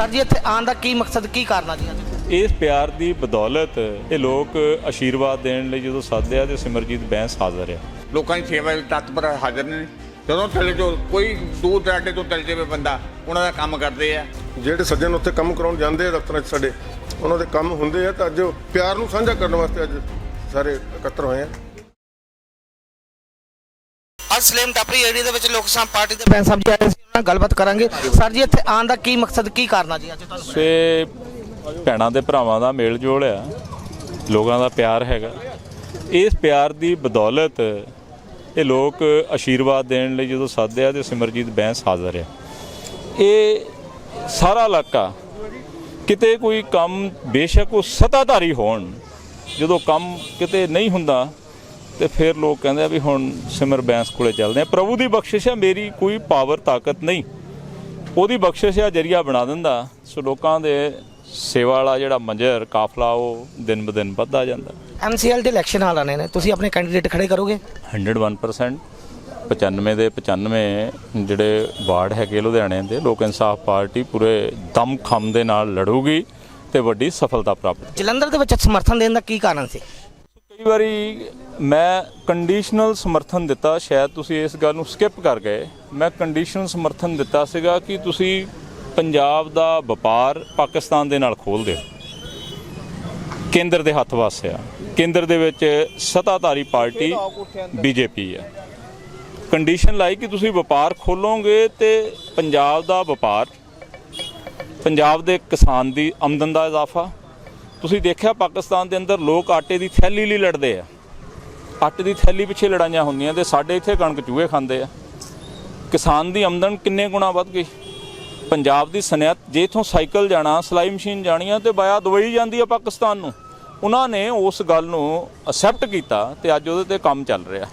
Sir ਜੀ ਇੱਥੇ ਆਉਣ ਦਾ ਕੀ ਮਕਸਦ ਕੀ ਕਾਰਨ ਆ ਜੀ ਅੱਜ? ਇਸ ਪਿਆਰ ਦੀ ਬਦੌਲਤ ਇਹ ਲੋਕ ਆਸ਼ੀਰਵਾਦ ਦੇਣ ਲਈ ਜਦੋਂ ਸੱਦਿਆ ਤੇ ਸਿਮਰਜੀਤ ਬੈਂਸ ਹਾਜ਼ਰ ਆ। ਲੋਕਾਂ ਦੀ ਸੇਵਾ ਵਿੱਚ ਤਤਪਰ ਹਾਜ਼ਰ ਨੇ। ਜਦੋਂ ਚਲੇ ਜੋ ਕੋਈ ਦੂਰ ਦਰਾਡੇ ਤੋਂ ਚਲੇ ਜਾਵੇ ਬੰਦਾ ਉਹਨਾਂ ਦਾ ਕੰਮ ਕਰਦੇ ਆ। ਜਿਹੜੇ ਸੱਜਣ ਉੱਥੇ ਕੰਮ ਕਰਾਉਣ ਜਾਂਦੇ ਆ ਦਫ਼ਤਰਾਂ 'ਚ ਸਾਡੇ ਉਹਨਾਂ ਦੇ ਕੰਮ ਹੁੰਦੇ ਆ ਤਾਂ ਅੱਜ ਪਿਆਰ ਨੂੰ ਸਾਂਝਾ ਕਰਨ ਵਾਸਤੇ ਅੱਜ ਸਾਰੇ ਇਕੱਤਰ ਹੋਏ ਆ। ਅੱਜ ਸਲੇਮ ਟਾਪਰੀ ਏਰੀਆ ਦੇ ਵਿੱਚ ਲੋਕ ਸਭਾ ਪਾਰਟੀ ਦੇ ਬੈਂਸ ਸਾਹਿਬ ਜੀ ਆਏ ਸੀ ਉਹਨਾਂ ਨਾਲ ਗੱਲਬਾਤ ਕਰਾਂਗੇ। ਸਰ ਜੀ ਇੱਥੇ ਆਉਣ ਦਾ ਕੀ ਮਕਸਦ ਕੀ ਕਾਰਨ ਆ ਜੀ ਅੱਜ ਤੁਹਾਨੂੰ? ਸੇ ਭੈਣਾਂ ਦੇ ਭਰਾਵਾਂ ਦਾ ਮੇਲ ਜੋਲ ਆ ਲੋਕਾਂ ਦਾ ਪਿਆਰ ਹੈਗਾ। ਇਸ ਪਿਆਰ ਦੀ ਬਦੌਲਤ ਇਹ ਲੋਕ ਆਸ਼ੀਰਵਾਦ ਦੇਣ ਲਈ ਜਦੋਂ ਸੱਦਿਆ ਤੇ ਸਿਮਰਜੀਤ ਬੈਂਸ ਹਾਜ਼ਰ ਆ। ਇਹ ਸਾਰਾ ਇਲਾਕਾ ਕਿਤੇ ਕੋਈ ਕੰਮ ਬੇਸ਼ੱਕ ਉਹ ਸਤਾਧਾਰੀ ਹੋਣ ਜਦੋਂ ਕੰਮ ਕਿਤੇ ਨਹੀਂ ਹੁੰਦਾ ਤੇ ਫਿਰ ਲੋਕ ਕਹਿੰਦੇ ਆ ਵੀ ਹੁਣ ਸਿਮਰ ਬੈਂਸ ਕੋਲੇ ਚੱਲਦੇ ਆ। ਪ੍ਰਭੂ ਦੀ ਬਖਸ਼ਿਸ਼ ਹੈ ਮੇਰੀ ਕੋਈ ਪਾਵਰ ਤਾਕਤ ਨਹੀਂ। ਉਹਦੀ ਬਖਸ਼ਿਸ਼ ਆ ਜਰੀਆ ਬਣਾ ਦਿੰਦਾ। ਸੋ ਲੋਕਾਂ ਦੇ ਸੇਵਾ ਵਾਲਾ ਜਿਹੜਾ ਮੰਜਰ ਕਾਫਲਾ ਉਹ ਦਿਨ ਬ ਦਿਨ ਵੱਧਦਾ ਜਾਂਦਾ। ਐਮਸੀਐਲ ਦੇ ਇਲੈਕਸ਼ਨ ਹਾਲ ਆਣੇ ਨੇ। ਤੁਸੀਂ ਆਪਣੇ ਕੈਂਡੀਡੇਟ ਖੜੇ ਕਰੋਗੇ? 101% 95 ਦੇ 95 ਜਿਹੜੇ ਵਾਰਡ ਹੈਗੇ ਲੁਧਿਆਣੇ ਦੇ ਲੋਕ ਇਨਸਾਫ ਪਾਰਟੀ ਪੂਰੇ ਦਮ ਖਮ ਦੇ ਨਾਲ ਲੜੂਗੀ ਤੇ ਵੱਡੀ ਸਫਲਤਾ ਪ੍ਰਾਪਤ। ਜਲੰਧਰ ਦੇ ਵਿੱਚ ਸਮਰਥਨ ਦੇਣ ਦਾ ਕੀ ਕਾਰਨ ਸੀ? ਕਈ ਵਾਰੀ ਮੈਂ ਕੰਡੀਸ਼ਨਲ ਸਮਰਥਨ ਦਿੱਤਾ ਸ਼ਾਇਦ ਤੁਸੀਂ ਇਸ ਗੱਲ ਨੂੰ ਸਕਿਪ ਕਰ ਗਏ। ਮੈਂ ਕੰਡੀਸ਼ਨਲ ਸਮਰਥਨ ਦਿੱਤਾ ਸੀਗਾ ਕਿ ਤੁਸੀਂ ਪੰਜਾਬ ਦਾ ਵਪਾਰ ਪਾਕਿਸਤਾਨ ਦੇ ਨਾਲ ਖੋਲ ਦਿਓ। ਕੇਂਦਰ ਦੇ ਹੱਥ ਵਾਸਿਆ ਕੇਂਦਰ ਦੇ ਵਿੱਚ ਸਤਾਧਾਰੀ ਪਾਰਟੀ ਬੀਜੇਪੀ ਹੈ। ਕੰਡੀਸ਼ਨ ਲਾਈ ਕਿ ਤੁਸੀਂ ਵਪਾਰ ਖੋਲੋਗੇ ਤੇ ਪੰਜਾਬ ਦਾ ਵਪਾਰ ਪੰਜਾਬ ਦੇ ਕਿਸਾਨ ਦੀ ਆਮਦਨ ਦਾ ਇਜ਼ਾਫਾ ਤੁਸੀਂ ਦੇਖਿਆ ਪਾਕਿਸਤਾਨ ਦੇ ਅੰਦਰ ਲੋਕ ਆਟੇ ਦੀ ਥੈਲੀ ਲਈ ਲੜਦੇ ਆ। ਆਟੇ ਦੀ ਥੈਲੀ ਪਿੱਛੇ ਲੜਾਈਆਂ ਹੁੰਦੀਆਂ ਤੇ ਸਾਡੇ ਇੱਥੇ ਕਣਕ ਚੂਹੇ ਖਾਂਦੇ ਆ। ਕਿਸਾਨ ਦੀ ਆਮਦਨ ਕਿੰਨੇ ਗੁਣਾ ਵੱਧ ਗਈ? ਪੰਜਾਬ ਦੀ ਸਨਅਤ, ਜੇ ਇਥੋਂ ਸਾਈਕਲ ਜਾਣਾ, ਸਲਾਈ ਮਸ਼ੀਨ ਜਾਣੀ ਆ ਤੇ ਬਾਇਆ ਦੁਬਈ ਜਾਂਦੀ ਆ ਪਾਕਿਸਤਾਨ ਨੂੰ। ਉਹਨਾਂ ਨੇ ਉਸ ਗੱਲ ਨੂੰ ਅਸੈਪਟ ਕੀਤਾ ਤੇ ਅੱਜ ਉਹਦੇ ਤੇ ਕੰਮ ਚੱਲ ਰਿਹਾ।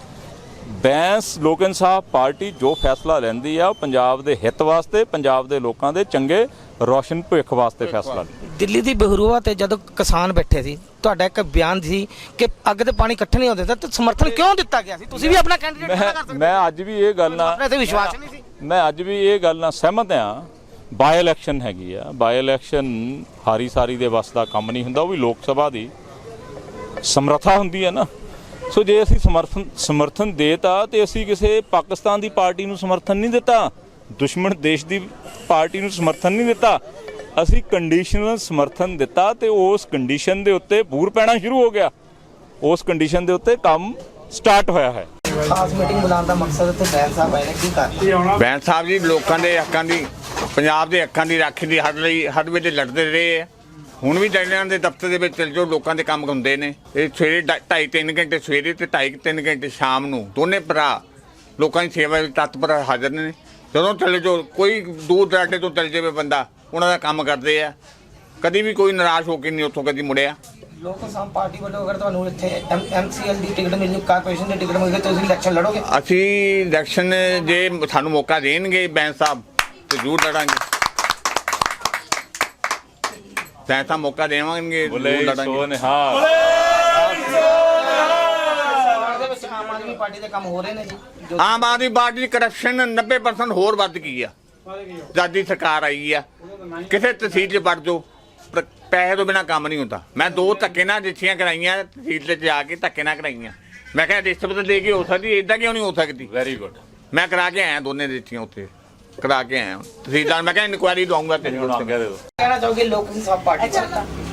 ਬੈਂਸ ਲੋਕ ਇਨਸਾਫ ਪਾਰਟੀ ਜੋ ਫੈਸਲਾ ਲੈਂਦੀ ਆ ਉਹ ਪੰਜਾਬ ਦੇ ਹਿੱਤ ਵਾਸਤੇ ਪੰਜਾਬ ਦੇ ਲੋਕਾਂ ਦੇ ਚੰਗੇ ਰੋਸ਼ਨ ਭਵਿੱਖ ਵਾਸਤੇ ਫੈਸਲਾ ਲੈਂਦੀ ਦਿੱਲੀ ਦੀ ਬਹਰੂਆ ਤੇ ਜਦੋਂ ਕਿਸਾਨ ਬੈਠੇ ਸੀ ਤੁਹਾਡਾ ਇੱਕ ਬਿਆਨ ਸੀ ਕਿ ਅੱਗ ਤੇ ਪਾਣੀ ਇਕੱਠੇ ਨਹੀਂ ਹੁੰਦੇ ਤਾਂ ਸਮਰਥਨ ਕਿਉਂ ਦਿੱਤਾ ਗਿਆ ਸੀ? ਤੁਸੀਂ ਵੀ ਆਪਣਾ ਕੈਂਡੀਡੇਟ ਖੜਾ ਕਰ ਸਕਦੇ ਮੈਂ ਅੱਜ ਵੀ ਇਹ ਗੱਲ ਨਾਲ ਆਪਣੇ ਤੇ ਵਿਸ਼ਵਾਸ ਨਹੀਂ ਸੀ। ਮੈਂ ਅੱਜ ਵੀ ਇਹ ਗੱਲ ਨਾਲ ਸਹਿਮਤ ਆ ਬਾਈ ਇਲੈਕਸ਼ਨ ਹੈਗੀ ਆ। ਬਾਈ ਇਲੈਕਸ਼ਨ ਹਾਰੀ ਸਾਰੀ ਦੇ ਵੱਸ ਦਾ ਕੰਮ ਨਹੀਂ ਹੁੰਦਾ ਉਹ ਵੀ ਲੋਕ ਸਭਾ ਦੀ ਸਮਰੱਥਾ ਹੁੰਦੀ ਹੈ ਨਾ। ਸੋ ਜੇ ਅਸੀਂ ਸਮਰਥਨ ਸਮਰਥਨ ਦੇਤਾ ਤੇ ਅਸੀਂ ਕਿਸੇ ਪਾਕਿਸਤਾਨ ਦੀ ਪਾਰਟੀ ਨੂੰ ਸਮਰਥਨ ਨਹੀਂ ਦਿੱਤਾ ਦੁਸ਼ਮਣ ਦੇਸ਼ ਦੀ ਪਾਰਟੀ ਨੂੰ ਸਮਰਥਨ ਨਹੀਂ ਦਿੱਤਾ ਅਸੀਂ ਕੰਡੀਸ਼ਨਲ ਸਮਰਥਨ ਦਿੱਤਾ ਤੇ ਉਸ ਕੰਡੀਸ਼ਨ ਦੇ ਉੱਤੇ ਬੂਰ ਪੈਣਾ ਸ਼ੁਰੂ ਹੋ ਗਿਆ। ਉਸ ਕੰਡੀਸ਼ਨ ਦੇ ਉੱਤੇ ਕੰਮ ਸਟਾਰਟ ਹੋਇਆ ਹੈ। ਖਾਸ ਮੀਟਿੰਗ ਬੁਲਾਉਣ ਦਾ ਮਕਸਦ ਤੇ ਬੈਂਸ ਸਾਹਿਬ ਆਏ ਨੇ ਕੀ ਕਾਰਨ? ਬੈਂਸ ਸਾਹਿਬ ਜੀ ਲੋਕਾਂ ਦੇ ਹੱਕਾਂ ਦੀ ਪੰਜਾਬ ਦੇ ਹੱਕਾਂ ਦੀ ਰਾਖੀ ਦੀ ਹੱਦ ਲਈ ਹੱਦ ਵਿੱਚ ਲੜਦੇ ਰਹੇ ਆ ਹੁਣ ਵੀ ਜੈਲਿਆਂ ਦੇ ਦਫ਼ਤਰ ਦੇ ਵਿੱਚ ਚਲ ਜੋ ਲੋਕਾਂ ਦੇ ਕੰਮ ਹੁੰਦੇ ਨੇ। ਇਹ ਸਵੇਰੇ 2.5 3 ਘੰਟੇ ਸਵੇਰੇ ਤੇ 2.5 3 ਘੰਟੇ ਸ਼ਾਮ ਨੂੰ ਦੋਨੇ ਭਰਾ ਲੋਕਾਂ ਦੀ ਸੇਵਾ ਵਿੱਚ ਤਤਪਰ ਹਾਜ਼ਰ ਨੇ। ਜਦੋਂ ਚਲੇ ਜੋ ਕੋਈ ਦੂਰ ਦਰਾਡੇ ਤੋਂ ਚਲੇ ਜਾਵੇ ਬੰਦਾ ਉਹਨਾਂ ਦਾ ਕੰਮ ਕਰਦੇ ਆ। ਕਦੀ ਵੀ ਕੋਈ ਨਿਰਾਸ਼ ਹੋ ਕੇ ਨਹੀਂ ਉੱਥੋਂ ਕਦੀ ਮੁੜਿਆ। ਲੋਕ ਸਮ ਪਾਰਟੀ ਵੱਲੋਂ ਅਗਰ ਤੁਹਾਨੂੰ ਇੱਥੇ ਐਮਸੀਐਲ ਦੀ ਟਿਕਟ ਮਿਲਣੀ ਕਾਰਪੋਰੇਸ਼ਨ ਦੀ ਟਿਕਟ ਮਿਲਣੀ ਤੁਸੀਂ ਇਲੈਕਸ਼ਨ ਲੜੋਗੇ? ਅਸੀਂ ਇਲੈਕਸ਼ਨ ਜੇ ਸਾਨੂੰ ਮੌਕਾ ਦੇਣਗੇ ਬੈਂਸ ਸਾਹਿਬ ਤੇ ਜ਼ਰੂਰ ਲੜਾਂਗੇ। ਸਾਹਿਬ ਮੌਕਾ ਦੇਵਾਂਗੇ ਬੋਲੇ ਸੋ ਲੜਾਂਗੇ ਨਿਹਾਲ। ਆਮ ਆਦਮੀ ਪਾਰਟੀ ਦੇ ਕੰਮ ਹੋ ਰਹੇ ਨੇ ਜੀ। ਜੋ ਆਮ ਆਦਮੀ ਪਾਰਟੀ ਦੀ ਕਰਪਸ਼ਨ 90% ਹੋਰ ਵੱਧ ਗਈ ਆ। ਜਦ ਦੀ ਸਰਕਾਰ ਆਈ ਆ। ਕਿਸੇ ਤਹਿਸੀਲ 'ਚ ਵੜ ਜਾਓ। ਪ- ਪੈਸੇ ਤੋਂ ਬਿਨਾ ਕੰਮ ਨਹੀਂ ਹੁੰਦਾ। ਮੈਂ ਦੋ ਧੱਕੇ ਨਾਲ ਜਿੱਥੀਆਂ ਕਰਾਈਆਂ ਤਹਿਸੀਲ 'ਚ ਜਾ ਕੇ ਧੱਕੇ ਨਾਲ ਕਰਾਈਆਂ। ਮੈਂ ਕਿਹਾ ਰਿਸ਼ਵਤ ਦੇ ਕੇ ਹੋ ਸਕਦੀ ਇਦਾਂ ਕਿਉਂ ਨਹੀਂ ਹੋ ਸਕਦੀ? ਵੈਰੀ ਗੁੱਡ ਮੈਂ ਕਰਾ ਕੇ ਆਇਆ ਦੋਨੇ ਦਿੱਤੀਆਂ ਉੱਥੇ। ਕਰਾ ਕੇ ਆਇਆ ਤਹਿਸੀਲਦਾਰ ਮੈਂ ਕਿਹਾ ਇਨਕੁਆਇਰੀ ਦਵਾਉਂਗਾ ਤੇਰੇ ਕੋਲ। ਗਿਆ ਦੇ ਦੋ ਕਹਿਣਾ ਚਾਹੋਗੇ ਲੋਕ ਇਨਸਾਫ ਪਾਰਟੀ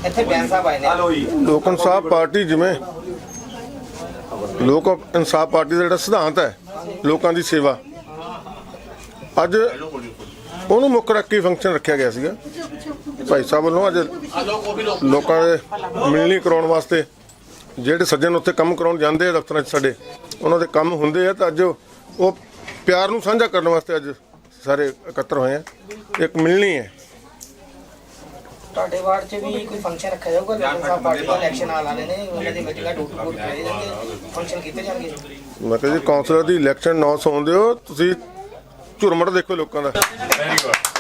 ਇੱਥੇ ਬੈਂਸ ਸਾਹਿਬ ਆਏ ਨੇ। ਲੋਕ ਇਨਸਾਫ ਪਾਰਟੀ ਜਿਵੇਂ ਲੋਕ ਇਨਸਾਫ ਪਾਰਟੀ ਦਾ ਜਿਹੜਾ ਸਿਧਾਂਤ ਹੈ ਲੋਕਾਂ ਦੀ ਸੇਵਾ। ਅੱਜ ਉਹਨੂੰ ਮੁੱਖ ਰੱਖ ਕੇ ਫੰਕਸ਼ਨ ਰੱਖਿਆ ਗਿਆ ਸੀਗਾ। ਭਾਈ ਸਾਹਿਬ ਵੱਲੋਂ ਅੱਜ ਲੋਕਾਂ ਦੇ ਮਿਲਣੀ ਕਰਾਉਣ ਵਾਸਤੇ ਜਿਹੜੇ ਸੱਜਣ ਉੱਥੇ ਕੰਮ ਕਰਾਉਣ ਜਾਂਦੇ ਆ ਦਫ਼ਤਰਾਂ 'ਚ ਸਾਡੇ ਉਹਨਾਂ ਦੇ ਕੰਮ ਹੁੰਦੇ ਆ ਤਾਂ ਅੱਜ ਉਹ ਪਿਆਰ ਨੂੰ ਸਾਂਝਾ ਕਰਨ ਵਾਸਤੇ ਅੱਜ ਸਾਰੇ ਇਕੱਤਰ ਹੋਏ ਆ। ਇੱਕ ਮਿਲਣੀ ਹੈ। ਤੁਹਾਡੇ ਵਾਰਡ 'ਚ ਵੀ ਕੋਈ ਫੰਕਸ਼ਨ ਰੱਖਿਆ ਜਾਊਗਾ? ਲੋਕ ਪਾਰਟੀ ਦਾ ਇਲੈਕਸ਼ਨ ਆ ਲਾਣੇ ਨੇ ਉਹਨਾਂ ਦੀ ਮੀਟਿੰਗਾਂ ਡੂਟ ਡੂਟ ਕਰਾਈ ਜਾਣਗੇ ਫੰਕਸ਼ਨ ਕੀਤੇ ਜਾਣਗੇ? ਮੈਂ ਕਿਹਾ ਜੀ ਕਾਉਂਸਲਰ ਦੀ ਇਲੈਕਸ਼ਨ ਨਾ ਸੌਣ ਦਿਓ ਤੁਸੀਂ ਝੁਰਮਟ ਦੇਖੋ ਲੋਕਾਂ ਦਾ। Very good